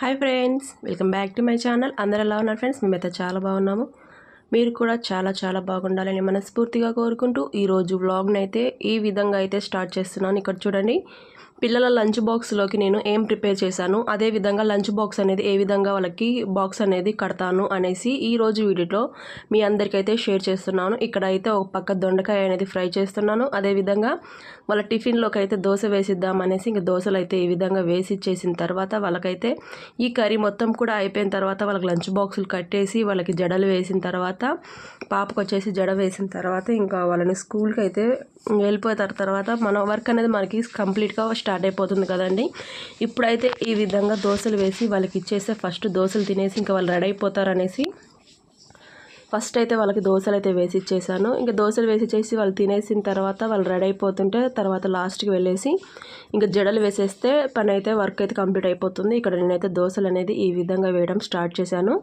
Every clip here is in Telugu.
Hi friends welcome back to my channel అందరు ఎలా ఉన్నారు ఫ్రెండ్స్ మేమైతే చాలా బాగున్నాము. మీరు కూడా చాలా చాలా బాగుండాలని మనస్ఫూర్తిగా కోరుకుంటూ ఈరోజు వ్లాగ్ని అయితే ఈ విధంగా అయితే స్టార్ట్ చేస్తున్నాను. ఇక్కడ చూడండి పిల్లల లంచ్ బాక్స్లోకి నేను ఏం ప్రిపేర్ చేశాను అదే విధంగా లంచ్ బాక్స్ అనేది ఏ విధంగా వాళ్ళకి బాక్స్ అనేది కడతాను అనేసి ఈ రోజు వీడియోలో మీ అందరికైతే షేర్ చేస్తున్నాను. ఇక్కడ అయితే ఒక పక్క దొండకాయ అనేది ఫ్రై చేస్తున్నాను అదే విధంగా వాళ్ళ టిఫిన్లోకి అయితే దోశ వేసిద్దాం అనేసి ఇంక దోశలు అయితే ఈ విధంగా వేసి ఇచ్చేసిన తర్వాత వాళ్ళకైతే ఈ కర్రీ మొత్తం కూడా అయిపోయిన తర్వాత వాళ్ళకి లంచ్ బాక్సులు కట్టేసి వాళ్ళకి జడలు వేసిన తర్వాత పాపకు వచ్చేసి జడ వేసిన తర్వాత ఇంకా వాళ్ళని స్కూల్కి అయితే వెళ్ళిపోతారు. తర్వాత మన వర్క్ అనేది మనకి కంప్లీట్గా స్టార్ట్ అయిపోతుంది కదండి. ఇప్పుడైతే ఈ విధంగా దోశలు వేసి వాళ్ళకి ఇచ్చేస్తే ఫస్ట్ దోశలు తినేసి ఇంకా వాళ్ళు రెడీ అయిపోతారు అనేసి ఫస్ట్ అయితే వాళ్ళకి దోశలు అయితే వేసి ఇచ్చేసాను. ఇంకా దోశలు వేసి ఇచ్చేసి వాళ్ళు తినేసిన తర్వాత వాళ్ళు రెడీ అయిపోతుంటే తర్వాత లాస్ట్కి వెళ్ళేసి ఇంకా జడలు వేసేస్తే పని అయితే వర్క్ అయితే కంప్లీట్ అయిపోతుంది. ఇక్కడ నేనైతే దోశలు అనేది ఈ విధంగా వేయడం స్టార్ట్ చేశాను.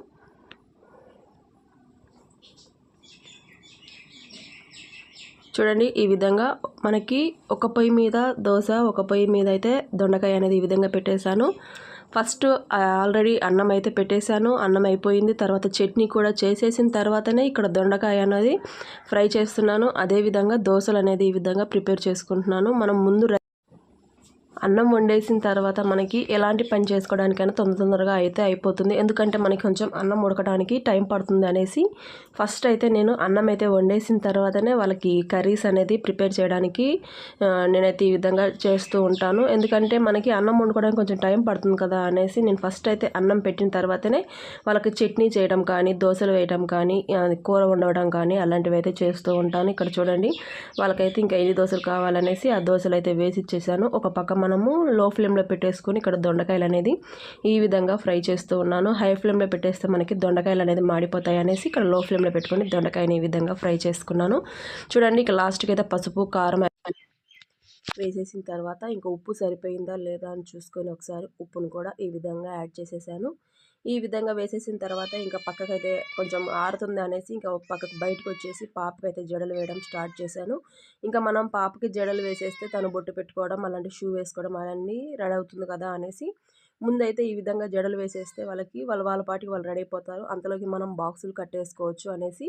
చూడండి ఈ విధంగా మనకి ఒక పొయ్యి మీద దోశ ఒక పొయ్యి మీద అయితే దొండకాయ అనేది ఈ విధంగా పెట్టేశాను. ఫస్ట్ ఆల్రెడీ అన్నం అయితే పెట్టేశాను. అన్నం అయిపోయింది. తర్వాత చట్నీ కూడా చేసేసిన తర్వాతనే ఇక్కడ దొండకాయ అనేది ఫ్రై చేస్తున్నాను. అదేవిధంగా దోశలు అనేది ఈ విధంగా ప్రిపేర్ చేసుకుంటున్నాను. మనం ముందు అన్నం వండేసిన తర్వాత మనకి ఎలాంటి పని చేసుకోవడానికైనా తొందర తొందరగా అయితే అయిపోతుంది. ఎందుకంటే మనకి కొంచెం అన్నం ఉడకడానికి టైం పడుతుంది అనేసి ఫస్ట్ అయితే నేను అన్నం అయితే వండేసిన తర్వాతనే వాళ్ళకి కర్రీస్ అనేది ప్రిపేర్ చేయడానికి నేనైతే ఈ విధంగా చేస్తూ ఉంటాను. ఎందుకంటే మనకి అన్నం వండుకోవడానికి కొంచెం టైం పడుతుంది కదా అనేసి నేను ఫస్ట్ అయితే అన్నం పెట్టిన తర్వాతనే వాళ్ళకి చట్నీ చేయడం కానీ దోశలు వేయడం కానీ కూర వండవడం కానీ అలాంటివి అయితే చేస్తూ ఉంటాను. ఇక్కడ చూడండి వాళ్ళకైతే ఇంకా ఎన్ని దోశలు కావాలనేసి ఆ దోశలు అయితే వేసి ఇచ్చేసాను. ఒక పక్క మనము లో ఫ్లేమ్లో పెట్టేసుకొని ఇక్కడ దొండకాయలు అనేది ఈ విధంగా ఫ్రై చేస్తూ ఉన్నాను. హై ఫ్లేమ్లో పెట్టేస్తే మనకి దొండకాయలు అనేది మాడిపోతాయి అనేసి ఇక్కడ లో ఫ్లేమ్లో పెట్టుకొని దొండకాయని ఈ విధంగా ఫ్రై చేసుకున్నాను. చూడండి ఇక లాస్ట్కి అయితే పసుపు కారం వేసేసిన తర్వాత ఇంకా ఉప్పు సరిపోయిందా లేదా అని చూసుకొని ఒకసారి ఉప్పును కూడా ఈ విధంగా యాడ్ చేసేసాను. ఈ విధంగా వేసేసిన తర్వాత ఇంకా పక్కకైతే కొంచెం ఆరుతుంది అనేసి ఇంకా పక్కకు బయటకు వచ్చేసి పాపకైతే జడలు వేయడం స్టార్ట్ చేశాను. ఇంకా మనం పాపకి జడలు వేసేస్తే తను బొట్టు పెట్టుకోవడం అలాంటి షూ వేసుకోవడం అలాంటి రెడీ అవుతుంది కదా అనేసి ముందైతే ఈ విధంగా జడలు వేసేస్తే వాళ్ళకి వాళ్ళ వాళ్ళ పాటికి వాళ్ళు రెడీ అయిపోతారు. అంతలోకి మనం బాక్సులు కట్టేసుకోవచ్చు అనేసి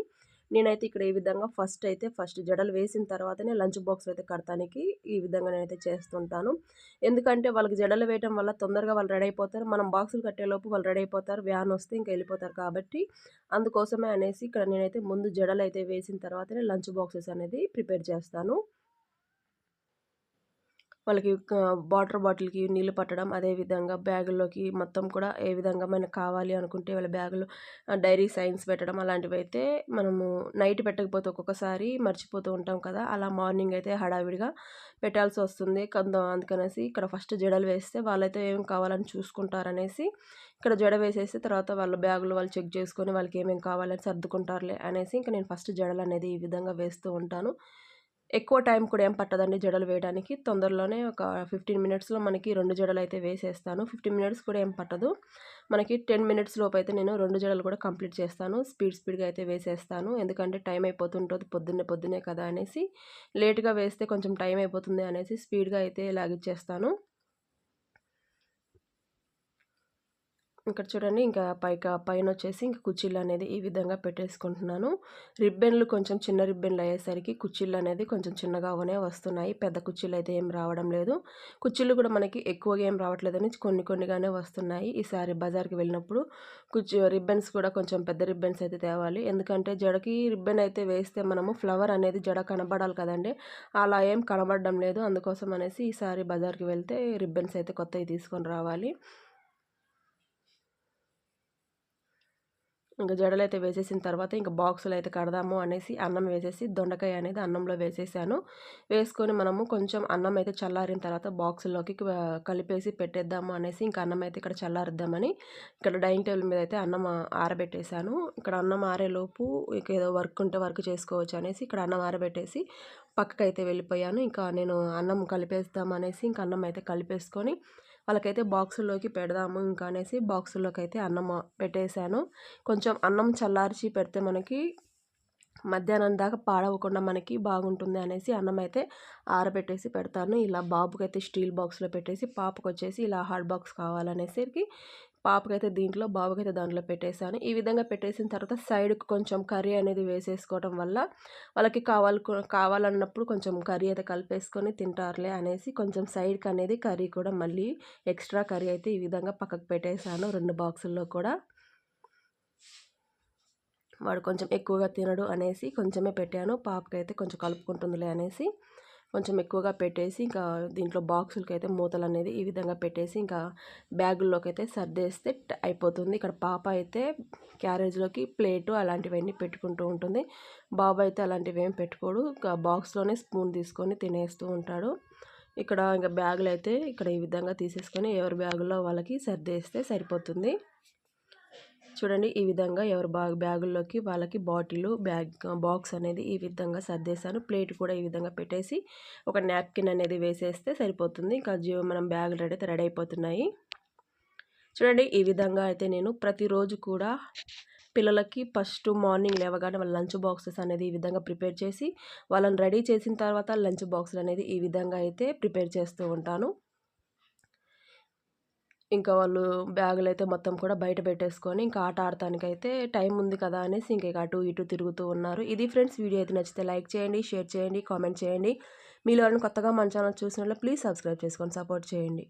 నేనైతే ఇక్కడ ఈ విధంగా ఫస్ట్ అయితే ఫస్ట్ జడలు వేసిన తర్వాతనే లంచ్ బాక్స్ అయితే కడతానికి ఈ విధంగా నేనైతే చేస్తుంటాను. ఎందుకంటే వాళ్ళకి జడలు వేయడం వల్ల తొందరగా వాళ్ళు రెడీ అయిపోతారు. మనం బాక్సులు కట్టేలోపు వాళ్ళు రెడీ అయిపోతారు. వ్యాన్ వస్తే ఇంకా వెళ్ళిపోతారు కాబట్టి అందుకోసమే అనేసి ఇక్కడ నేనైతే ముందు జడలు అయితే వేసిన తర్వాతనే లంచ్ బాక్సెస్ అనేది ప్రిపేర్ చేస్తాను. వాళ్ళకి వాటర్ బాటిల్కి నీళ్ళు పట్టడం అదేవిధంగా బ్యాగుల్లోకి మొత్తం కూడా ఏ విధంగా మనకు కావాలి అనుకుంటే వాళ్ళ బ్యాగులో డైరీ సైన్స్ పెట్టడం అలాంటివి అయితే మనము నైట్ పెట్టకపోతే ఒక్కొక్కసారి మర్చిపోతూ ఉంటాం కదా. అలా మార్నింగ్ అయితే హడావిడిగా పెట్టాల్సి వస్తుంది. కొంత అందుకనేసి ఇక్కడ ఫస్ట్ జడలు వేస్తే వాళ్ళైతే ఏం కావాలని చూసుకుంటారనేసి ఇక్కడ జడ వేసేసి తర్వాత వాళ్ళ బ్యాగులు వాళ్ళు చెక్ చేసుకొని వాళ్ళకి ఏమేమి కావాలని సర్దుకుంటారులే అనేసి ఇంకా నేను ఫస్ట్ జడలు అనేది ఈ విధంగా వేస్తూ ఉంటాను. ఎక్కువ టైం కూడా ఏం పట్టదండి జడలు వేయడానికి. తొందరలోనే ఒక ఫిఫ్టీన్ మినిట్స్లో మనకి రెండు జడలు అయితే వేసేస్తాను. ఫిఫ్టీన్ మినిట్స్ కూడా ఏం పట్టదు. మనకి టెన్ మినిట్స్ లోపు అయితే నేను రెండు జడలు కూడా కంప్లీట్ చేస్తాను. స్పీడ్ స్పీడ్గా అయితే వేసేస్తాను. ఎందుకంటే టైం అయిపోతుంటుంది పొద్దున్నే పొద్దున్నే కదా అనేసి. లేట్గా వేస్తే కొంచెం టైం అయిపోతుంది అనేసి స్పీడ్గా అయితే లాగిచ్చేస్తాను. ఇక్కడ చూడండి ఇంకా పైక పైన వచ్చేసి ఇంకా కుర్చీలు అనేది ఈ విధంగా పెట్టేసుకుంటున్నాను. రిబ్బెన్లు కొంచెం చిన్న రిబ్బెన్లు అయ్యేసరికి కుర్చీలు అనేది కొంచెం చిన్నగానే వస్తున్నాయి. పెద్ద కుర్చీలు అయితే ఏం రావడం లేదు. కుర్చీలు కూడా మనకి ఎక్కువగా ఏం రావట్లేదని కొన్ని కొన్నిగానే వస్తున్నాయి. ఈసారి బజార్కి వెళ్ళినప్పుడు కుర్చీ రిబ్బెన్స్ కూడా కొంచెం పెద్ద రిబ్బెన్స్ అయితే తేవాలి. ఎందుకంటే జడకి రిబ్బెన్ అయితే వేస్తే మనము ఫ్లవర్ అనేది జడ కనబడాలి కదండి. అలా ఏం కనబడడం లేదు. అందుకోసం అనేసి ఈసారి బజార్కి వెళ్తే రిబ్బెన్స్ అయితే కొత్తవి తీసుకొని రావాలి. ఇంకా జడలు అయితే వేసేసిన తర్వాత ఇంకా బాక్సులు అయితే కడదాము అనేసి అన్నం వేసేసి దొండకాయ అనేది అన్నంలో వేసేసాను. వేసుకొని మనము కొంచెం అన్నం అయితే చల్లారిన తర్వాత బాక్సుల్లోకి కలిపేసి పెట్టేద్దాము అనేసి ఇంకా అన్నం అయితే ఇక్కడ చల్లారిద్దామని ఇక్కడ డైనింగ్ టేబుల్ మీద అయితే అన్నం ఆరబెట్టేశాను. ఇక్కడ అన్నం ఆరేలోపు ఇక ఏదో వర్క్ ఉంటే వర్క్ చేసుకోవచ్చు అనేసి ఇక్కడ అన్నం ఆరబెట్టేసి పక్కకైతే వెళ్ళిపోయాను. ఇంకా నేను అన్నం కలిపేస్తాం అనేసి ఇంకా అన్నం అయితే కలిపేసుకొని వాళ్ళకైతే బాక్సుల్లోకి పెడదాము ఇంకా అనేసి బాక్సుల్లోకి అయితే అన్నం పెట్టేశాను. కొంచెం అన్నం చల్లార్చి పెడితే మనకి మధ్యాహ్నం దాకా పాడవకుండా మనకి బాగుంటుంది అనేసి అన్నం అయితే ఆరబెట్టేసి పెడతాను. ఇలా బాబుకైతే స్టీల్ బాక్స్లో పెట్టేసి పాపకు వచ్చేసి ఇలా హాట్ బాక్స్ కావాలనేసరికి పాపకైతే దీంట్లో బాబుకైతే దాంట్లో పెట్టేశాను. ఈ విధంగా పెట్టేసిన తర్వాత సైడ్కి కొంచెం కర్రీ అనేది వేసేసుకోవడం వల్ల వాళ్ళకి కావాలి కావాలన్నప్పుడు కొంచెం కర్రీ అయితే కలిపేసుకొని తింటారులే అనేసి కొంచెం సైడ్కి అనేది కర్రీ కూడా మళ్ళీ ఎక్స్ట్రా కర్రీ అయితే ఈ విధంగా పక్కకు పెట్టేశాను రెండు బాక్సుల్లో కూడా. వాడు కొంచెం ఎక్కువగా తినడు అనేసి కొంచెమే పెట్టాను. పాపకైతే కొంచెం కలుపుకుంటుందిలే అనేసి. కొంచెం ఎక్కువగా పెట్టేసి ఇంకా దీంట్లో బాక్సులకి అయితే మూతలు అనేది ఈ విధంగా పెట్టేసి ఇంకా బ్యాగుల్లోకి అయితే సర్దేస్తే అయిపోతుంది. ఇక్కడ పాప అయితే క్యారేజ్లోకి ప్లేటు అలాంటివన్నీ పెట్టుకుంటూ ఉంటుంది. బాబు అయితే అలాంటివి ఏం పెట్టుకోడు. ఇంకా బాక్స్లోనే స్పూన్ తీసుకొని తినేస్తూ ఉంటాడు. ఇక్కడ ఇంకా బ్యాగులు అయితే ఇక్కడ ఈ విధంగా తీసేసుకొని ఎవరి బ్యాగులో వాళ్ళకి సర్దేస్తే సరిపోతుంది. చూడండి ఈ విధంగా ఎవరు బాగ్ బ్యాగుల్లోకి వాళ్ళకి బాటిల్ బ్యాగ్ బాక్స్ అనేది ఈ విధంగా సర్దేశాను. ప్లేట్ కూడా ఈ విధంగా పెట్టేసి ఒక నాప్కిన్ అనేది వేసేస్తే సరిపోతుంది. ఇంకా జీవ మనం బ్యాగులు రెడీ అయితే రెడీ అయిపోతున్నాయి. చూడండి ఈ విధంగా అయితే నేను ప్రతిరోజు కూడా పిల్లలకి ఫస్ట్ మార్నింగ్ లేవగానే వాళ్ళ లంచ్ బాక్సెస్ అనేది ఈ విధంగా ప్రిపేర్ చేసి వాళ్ళని రెడీ చేసిన తర్వాత లంచ్ బాక్సులు అనేది ఈ విధంగా అయితే ప్రిపేర్ చేస్తూ ఉంటాను. ఇంకా వాళ్ళు బ్యాగులు అయితే మొత్తం కూడా బయట పెట్టేసుకొని ఇంకా ఆట ఆడటానికైతే టైం ఉంది కదా అనేసి ఇంకా అటు ఇటు తిరుగుతూ ఉన్నారు. ఇది ఫ్రెండ్స్ వీడియో అయితే నచ్చితే లైక్ చేయండి షేర్ చేయండి కామెంట్ చేయండి. మీలో కొత్తగా మన ఛానల్ చూసిన ప్లీజ్ సబ్స్క్రైబ్ చేసుకొని సపోర్ట్ చేయండి.